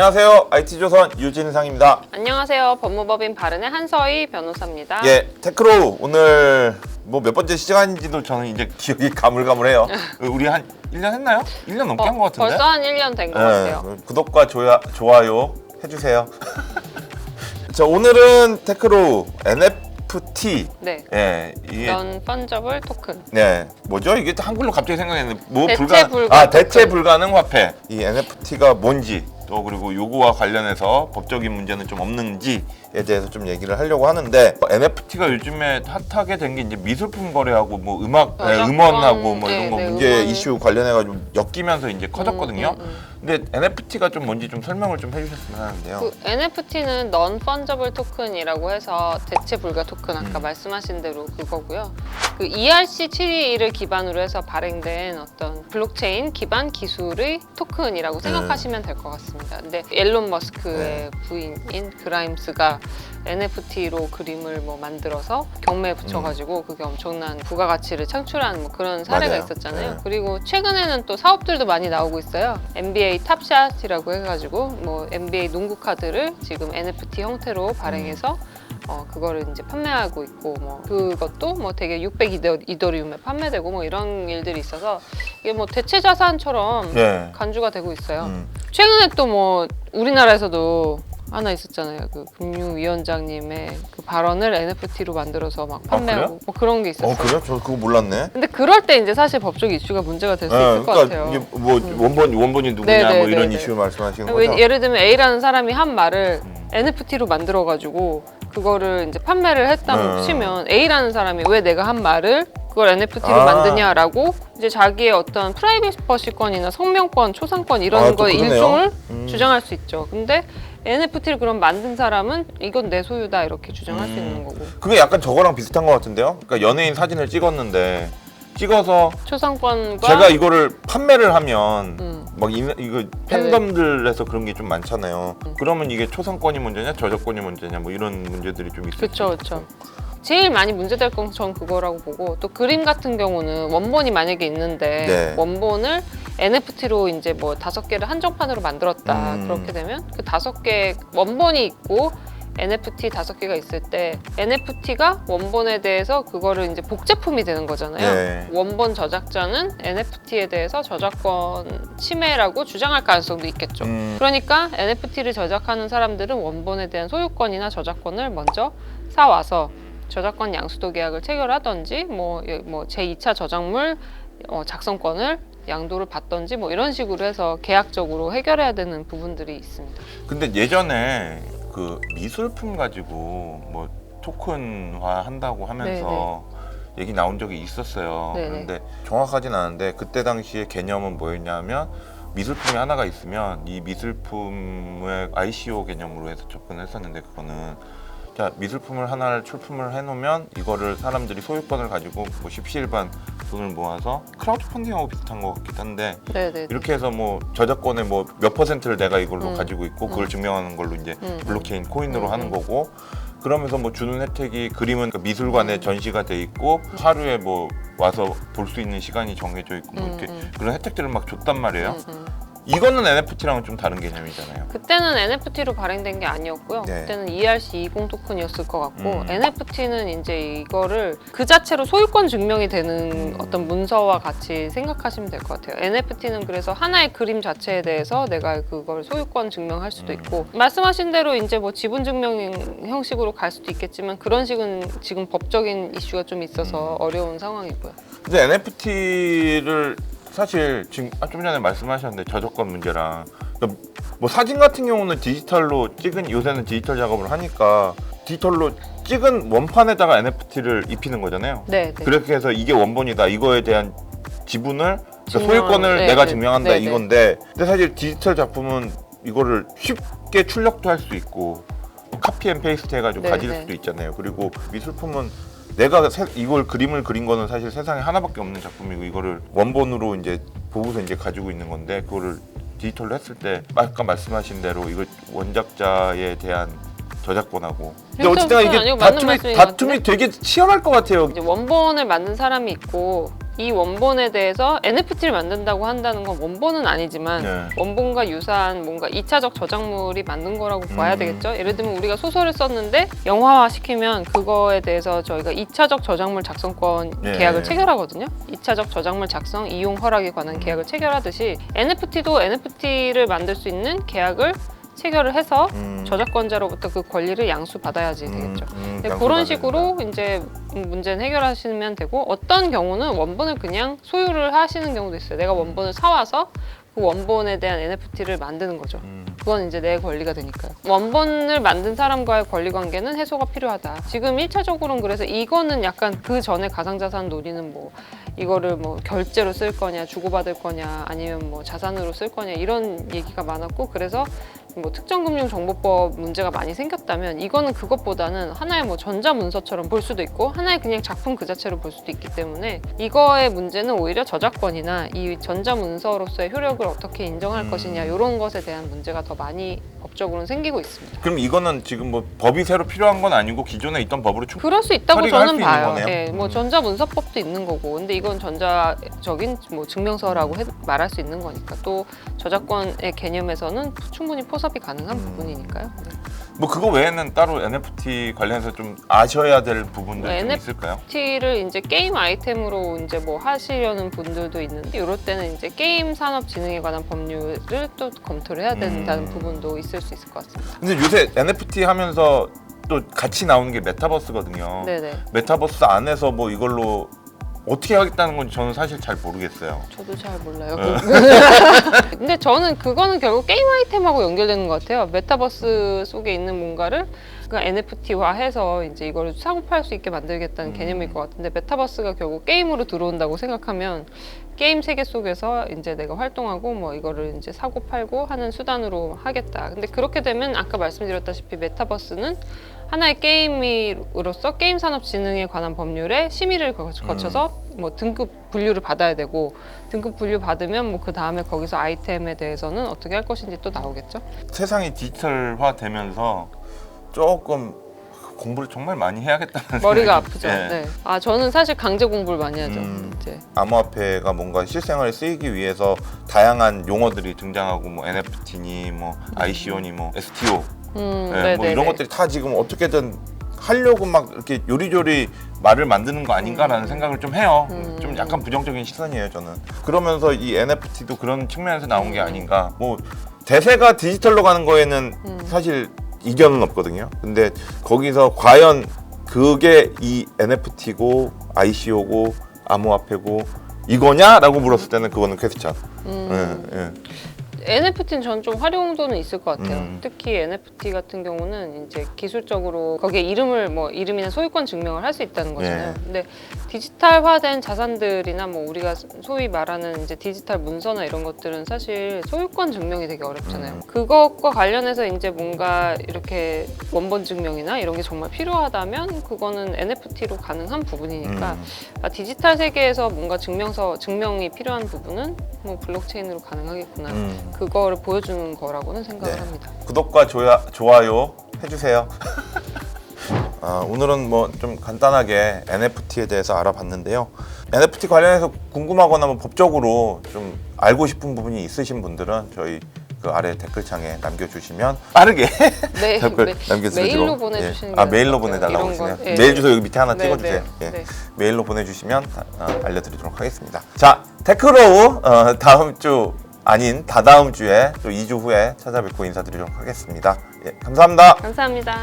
안녕하세요. IT조선 유진상입니다. 안녕하세요. 법무법인 바른의 한서희 변호사입니다. 예, 테크로 오늘 뭐 몇 번째 시간인지도 저는 이제 기억이 가물가물해요. 우리 한 1년 했나요? 1년 넘게 한것 같은데. 어, 벌써 한 1년 된 것 같아요. 예, 구독과 좋아, 좋아요 해주세요. 자, 오늘은 테크로 NFT. 네. 예, 이게 넌 펀저블 토큰. 네, 뭐죠? 이게 한글로 갑자기 생각했는데 뭐 대체 불가 불가 아 대체 토큰. 불가능 화폐. 이 NFT가 뭔지 또 그리고 요거와 관련해서 법적인 문제는 좀 없는지에 대해서 좀 얘기를 하려고 하는데 NFT가 요즘에 핫하게 된 게 이제 미술품 거래하고 뭐 음악 네, 음원하고 뭐 네, 이런 거 네, 문제 음원. 이슈 관련해가지고 엮이면서 이제 커졌거든요. 음, 음, 음. 근데 NFT가 좀 뭔지 좀 설명을 좀 해주셨으면 하는데요. 그 NFT는 넌 펀저블 토큰이라고 해서 대체 불가 토큰 아까 음. 말씀하신 대로 그거고요. 그 ERC721을 기반으로 해서 발행된 어떤 블록체인 기반 기술의 토큰이라고 생각하시면 될 것 같습니다. 근데 앨런 머스크의 부인인 그라임스가 NFT로 그림을 뭐 만들어서 경매에 붙여가지고 그게 엄청난 부가가치를 창출한 뭐 그런 사례가 맞아요. 있었잖아요. 네. 그리고 최근에는 또 사업들도 많이 나오고 있어요. NBA 탑샷이라고 해가지고 뭐 NBA 농구 카드를 지금 NFT 형태로 발행해서 어 그거를 이제 판매하고 있고 뭐 그것도 뭐 되게 600 이더, 이더리움에 판매되고 뭐 이런 일들이 있어서 이게 뭐 대체 자산처럼 네. 간주가 되고 있어요. 음. 최근에 또 뭐 우리나라에서도 하나 있었잖아요. 그 금융위원장님의 그 발언을 NFT로 만들어서 막 판매하고 아, 그래요? 뭐 그런 게 있었어요. 어 그래요? 저 그거 몰랐네. 근데 그럴 때 이제 사실 법적 이슈가 문제가 될 수 있을 것 같아요. 이게 뭐 원본 원본이 누구냐 네, 네, 뭐 이런 네, 이슈 네. 말씀하시는 왜- 거죠? 예를 들면 A라는 사람이 한 말을 음. NFT로 만들어 가지고 그거를 이제 판매를 했다고 네. 치면 A라는 사람이 왜 내가 한 말을 그걸 NFT로 아. 만드냐라고 이제 자기의 어떤 프라이버시권이나 성명권, 초상권 이런 아, 또 그러네요. 일종을 음. 주장할 수 있죠. 근데 NFT를 그럼 만든 사람은 이건 내 소유다 이렇게 주장할 수 음. 있는 거고 그게 약간 저거랑 비슷한 것 같은데요. 그러니까 연예인 사진을 찍었는데 찍어서 초상권과 제가 이거를 판매를 하면 음. 막 이, 이거 팬덤들에서 그런 게 좀 많잖아요. 그러면 이게 초상권이 문제냐 저작권이 문제냐 뭐 이런 문제들이 좀 있을 그쵸. 있고. 제일 많이 문제될 건 전 그거라고 보고 또 그림 같은 경우는 원본이 만약에 있는데 네. 원본을 NFT로 이제 뭐 다섯 개를 한정판으로 만들었다 음. 그렇게 되면 그 다섯 개 원본이 있고 NFT 다섯 개가 있을 때 NFT가 원본에 대해서 그거를 이제 복제품이 되는 거잖아요. 네. 원본 저작자는 NFT에 대해서 저작권 침해라고 주장할 가능성도 있겠죠. 음, 그러니까 NFT를 저작하는 사람들은 원본에 대한 소유권이나 저작권을 먼저 사와서 저작권 양수도 계약을 체결하던지 뭐, 뭐 제2차 저작물 어, 작성권을 양도를 받던지 뭐 이런 식으로 해서 계약적으로 해결해야 되는 부분들이 있습니다. 근데 예전에 그 미술품 가지고 뭐 토큰화 한다고 하면서 얘기 나온 적이 있었어요. 네네. 그런데 정확하진 않은데 그때 당시에 개념은 뭐였냐면 미술품이 하나가 있으면 이 미술품을 ICO 개념으로 해서 접근했었는데 그거는 자 미술품을 하나를 출품을 해놓으면 이거를 사람들이 소유권을 가지고 뭐 십시일반 돈을 모아서 크라우드 펀딩하고 비슷한 것 같기도 한데 네네. 이렇게 해서 뭐 저작권의 뭐 몇 퍼센트를 내가 이걸로 음. 가지고 있고 그걸 음. 증명하는 걸로 이제 음. 블록체인 코인으로 음. 하는 거고 그러면서 뭐 주는 혜택이 그림은 그 미술관에 음. 전시가 돼 있고 하루에 뭐 와서 볼 수 있는 시간이 정해져 있고 뭐 음, 이렇게 음. 그런 혜택들을 막 줬단 말이에요. 이거는 NFT랑은 좀 다른 개념이잖아요. 그때는 NFT로 발행된 게 아니었고요. 네. 그때는 ERC20 토큰이었을 것 같고 음. NFT는 이제 이거를 그 자체로 소유권 증명이 되는 음. 어떤 문서와 같이 생각하시면 될 것 같아요. NFT는 그래서 하나의 그림 자체에 대해서 내가 그걸 소유권 증명할 수도 음. 있고 말씀하신 대로 이제 뭐 지분 증명 형식으로 갈 수도 있겠지만 그런 식은 지금 법적인 이슈가 좀 있어서 음. 어려운 상황이고요. 근데 NFT를 사실 지금 아, 좀 전에 말씀하셨는데 저작권 문제랑 그러니까 뭐 사진 같은 경우는 디지털로 찍은 요새는 디지털 작업을 하니까 디지털로 찍은 원판에다가 NFT를 입히는 거잖아요. 네, 네. 그렇게 해서 이게 원본이다 이거에 대한 지분을 그러니까 소유권을 네, 내가 네, 증명한다 네, 네. 이건데 근데 사실 디지털 작품은 이거를 쉽게 출력도 할 수 있고 카피 앤 페이스트 해가지고 네, 가질 네. 수도 있잖아요. 그리고 미술품은 내가 세- 이걸 그림을 그린 거는 사실 세상에 하나밖에 없는 작품이고 이거를 원본으로 이제 보고서 이제 가지고 있는 건데 그거를 디지털로 했을 때 아까 말씀하신 대로 이걸 원작자에 대한 저작권하고 근데 그래서 어쨌든 이게 아니고 맞는 다툼이 말씀인 것 다툼이 되게 치열할 것 같아요. 이제 원본을 만든 사람이 있고 이 원본에 대해서 NFT를 만든다고 한다는 건 원본은 아니지만 네. 원본과 유사한 뭔가 2차적 저작물이 만든 거라고 봐야 음. 되겠죠. 예를 들면 우리가 소설을 썼는데 영화화 시키면 그거에 대해서 저희가 2차적 저작물 작성권 네. 계약을 체결하거든요. 2차적 저작물 작성 이용 허락에 관한 계약을 체결하듯이 NFT도 NFT를 만들 수 있는 계약을 체결을 해서 음. 저작권자로부터 그 권리를 양수받아야지 되겠죠. 음, 음, 그런 받아야 식으로 이제 문제는 해결하시면 되고 어떤 경우는 원본을 그냥 소유를 하시는 경우도 있어요. 내가 원본을 사와서 그 원본에 대한 NFT를 만드는 거죠. 음. 그건 이제 내 권리가 되니까요. 원본을 만든 사람과의 권리 관계는 해소가 필요하다. 지금 1차적으로는 그래서 이거는 약간 그 전에 가상자산 논의는 뭐 이거를 뭐 결제로 쓸 거냐, 주고받을 거냐, 아니면 뭐 자산으로 쓸 거냐 이런 얘기가 많았고 그래서 뭐 특정금융정보법 문제가 많이 생겼다면 이거는 그것보다는 하나의 뭐 전자문서처럼 볼 수도 있고 하나의 그냥 작품 그 자체로 볼 수도 있기 때문에 이거의 문제는 오히려 저작권이나 이 전자문서로서의 효력을 어떻게 인정할 음. 것이냐 이런 것에 대한 문제가 더 많이 법적으로는 생기고 있습니다. 그럼 이거는 지금 뭐 법이 새로 필요한 건 아니고 기존에 있던 법으로 충 그럴 수 있다고 처리가 할수 저는 있는 봐요. 거네요? 예, 뭐 음. 전자문서법도 있는 거고, 근데 이건 전자적인 뭐 증명서라고 해- 말할 수 있는 거니까 또 저작권의 개념에서는 충분히 포섭 이 가능한 음. 부분이니까요. 네. 뭐 그거 외에는 따로 NFT 관련해서 좀 아셔야 될 부분들 네, 좀 NFT 있을까요? NFT를 이제 게임 아이템으로 이제 뭐 하시려는 분들도 있는데 이럴 때는 이제 게임 산업 진흥에 관한 법률을 또 검토를 해야 된다는 음. 부분도 있을 수 있을 것 같습니다. 근데 요새 NFT 하면서 또 같이 나오는 게 메타버스거든요. 네네. 메타버스 안에서 뭐 이걸로 어떻게 하겠다는 건지 저는 사실 잘 모르겠어요. 저도 잘 몰라요. 네. 근데 저는 그거는 결국 게임 아이템하고 연결되는 것 같아요. 메타버스 속에 있는 뭔가를 NFT화해서 이제 이걸 사고 팔 수 있게 만들겠다는 음. 개념일 것 같은데 메타버스가 결국 게임으로 들어온다고 생각하면 게임 세계 속에서 이제 내가 활동하고 뭐 이거를 이제 사고 팔고 하는 수단으로 하겠다. 근데 그렇게 되면 아까 말씀드렸다시피 메타버스는 하나의 게임으로서 게임 산업 진흥에 관한 법률에 심의를 거- 거쳐서 뭐 등급 분류를 받아야 되고 등급 분류 받으면 뭐 그 다음에 거기서 아이템에 대해서는 어떻게 할 것인지 또 나오겠죠. 세상이 디지털화 되면서 조금 공부를 정말 많이 해야겠다는 머리가 생각이- 아프죠. 네. 네. 아 저는 사실 강제 공부를 많이 하죠. 음. 이제 암호화폐가 뭔가 실생활에 쓰이기 위해서 다양한 용어들이 등장하고 뭐 NFT니 뭐 ICO니 뭐 STO 음, 네, 네, 뭐 네, 이런 네. 것들이 다 지금 어떻게든 하려고 막 이렇게 요리조리 말을 만드는 거 아닌가라는 생각을 좀 해요. 음. 좀 약간 부정적인 시선이에요, 저는. 그러면서 이 NFT도 그런 측면에서 나온 게 음. 아닌가. 뭐 대세가 디지털로 가는 거에는 음. 사실 이견은 없거든요. 근데 거기서 과연 그게 이 NFT고 ICO고 암호화폐고 이거냐라고 물었을 때는 그거는 퀘스천. 음. 예, 예. NFT는 저는 좀 활용도는 있을 것 같아요. 음. 특히 NFT 같은 경우는 이제 기술적으로 거기에 이름을 뭐 이름이나 소유권 증명을 할 수 있다는 거잖아요. 예. 근데 디지털화된 자산들이나 뭐 우리가 소위 말하는 이제 디지털 문서나 이런 것들은 사실 소유권 증명이 되게 어렵잖아요. 음. 그것과 관련해서 이제 뭔가 이렇게 원본 증명이나 이런 게 정말 필요하다면 그거는 NFT로 가능한 부분이니까 음. 아, 디지털 세계에서 뭔가 증명서 증명이 필요한 부분은 뭐 블록체인으로 가능하겠구나. 음. 그거를 보여주는 거라고는 생각을 네. 합니다. 구독과 조야, 좋아요 해주세요. 아, 오늘은 뭐 좀 간단하게 NFT에 대해서 알아봤는데요. NFT 관련해서 궁금하거나 뭐 법적으로 좀 알고 싶은 부분이 있으신 분들은 저희 그 아래 댓글창에 남겨주시면 빠르게 네, 댓글 메- 남겨주시고 메일로 보내주시는 예. 게아 메일로. 보내달라고. 하시네요. 예. 메일 주소 여기 밑에 하나 네, 찍어주세요. 네, 예. 네. 메일로 보내주시면 다- 어, 알려드리도록 하겠습니다. 자 테크로우 어, 다음 주 아닌 다다음 주에 또 2주 후에 찾아뵙고 인사드리도록 하겠습니다. 예, 감사합니다. 감사합니다.